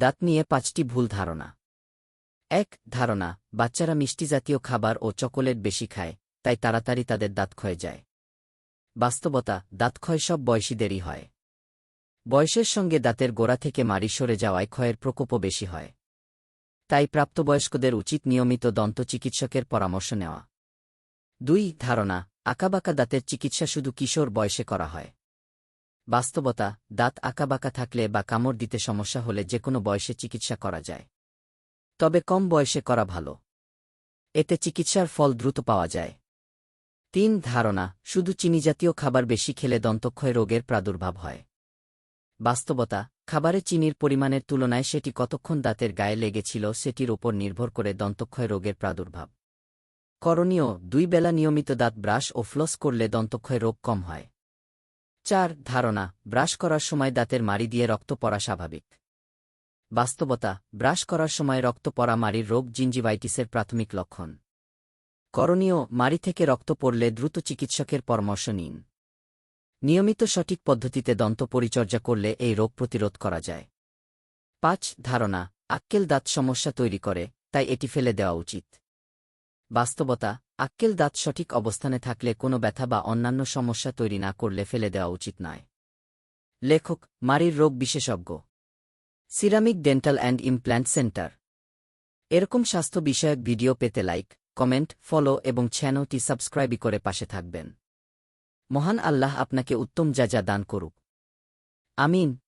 দাঁত নিয়ে পাঁচটি ভুল ধারণা। এক, ধারণা, বাচ্চারা মিষ্টি জাতীয় খাবার ও চকোলেট বেশি খায়, তাই তাড়াতাড়ি তাদের দাঁত ক্ষয়ে যায়। বাস্তবতা, দাঁত ক্ষয় সব বয়সীদেরই হয়। বয়সের সঙ্গে দাঁতের গোড়া থেকে মারি সরে যাওয়ায় ক্ষয়ের প্রকোপও বেশি হয়। তাই প্রাপ্তবয়স্কদের উচিত নিয়মিত দন্ত চিকিৎসকের পরামর্শ নেওয়া। দুই, ধারণা, আঁকাবাঁকা দাঁতের চিকিৎসা শুধু কিশোর বয়সে করা হয়। বাস্তবতা, দাঁত আঁকাবাঁকা থাকলে বা কামড় দিতে সমস্যা হলে যে কোনো বয়সে চিকিৎসা করা যায়। তবে কম বয়সে করা ভালো। এতে চিকিৎসার ফল দ্রুত পাওয়া যায়। তিন, ধারণা, শুধু চিনিজাতীয় খাবার বেশি খেলে দন্তক্ষয় রোগের প্রাদুর্ভাব হয়। বাস্তবতা, খাবারে চিনির পরিমাণের তুলনায় সেটি কতক্ষণ দাঁতের গায়ে লেগেছিল সেটির ওপর নির্ভর করে দন্তক্ষয় রোগের প্রাদুর্ভাব। করণীয়, দুই বেলা নিয়মিত দাঁত ব্রাশ ও ফ্লস করলে দন্তক্ষয় রোগ কম হয়। চার ধারণা, ব্রাশ করার সময় দাঁতের মাড়ি দিয়ে রক্ত পড়া স্বাভাবিক। বাস্তবতা, ব্রাশ করার সময় রক্ত পড়া মাড়ির রোগ জিঞ্জিভাইটিসের প্রাথমিক লক্ষণ। করণীয়, মাড়ি থেকে রক্ত পড়লে দ্রুত চিকিৎসকের পরামর্শ নিন। নিয়মিত সঠিক পদ্ধতিতে দন্ত পরিচর্যা করলে এই রোগ প্রতিরোধ করা যায়। পাঁচ ধারণা, আক্কেল দাঁত সমস্যা তৈরি করে, তাই এটি ফেলে দেওয়া উচিত। বাস্তবতা, আক্কেল দাঁত সঠিক অবস্থানে থাকলে কোনো ব্যথা বা অন্যান্য সমস্যা তৈরি না করলে ফেলে দেওয়া উচিত নয়। লেখক, মারির রোগ বিশেষজ্ঞ। Ceramic dental and implant centre. এরকম স্বাস্থ্য বিষয়ক ভিডিও পেতে লাইক, কমেন্ট, ফলো এবং চ্যানেলটি সাবস্ক্রাইবই করে পাশে থাকবেন। মহান আল্লাহ আপনাকে উত্তম যা যা দান করুক। আমিন।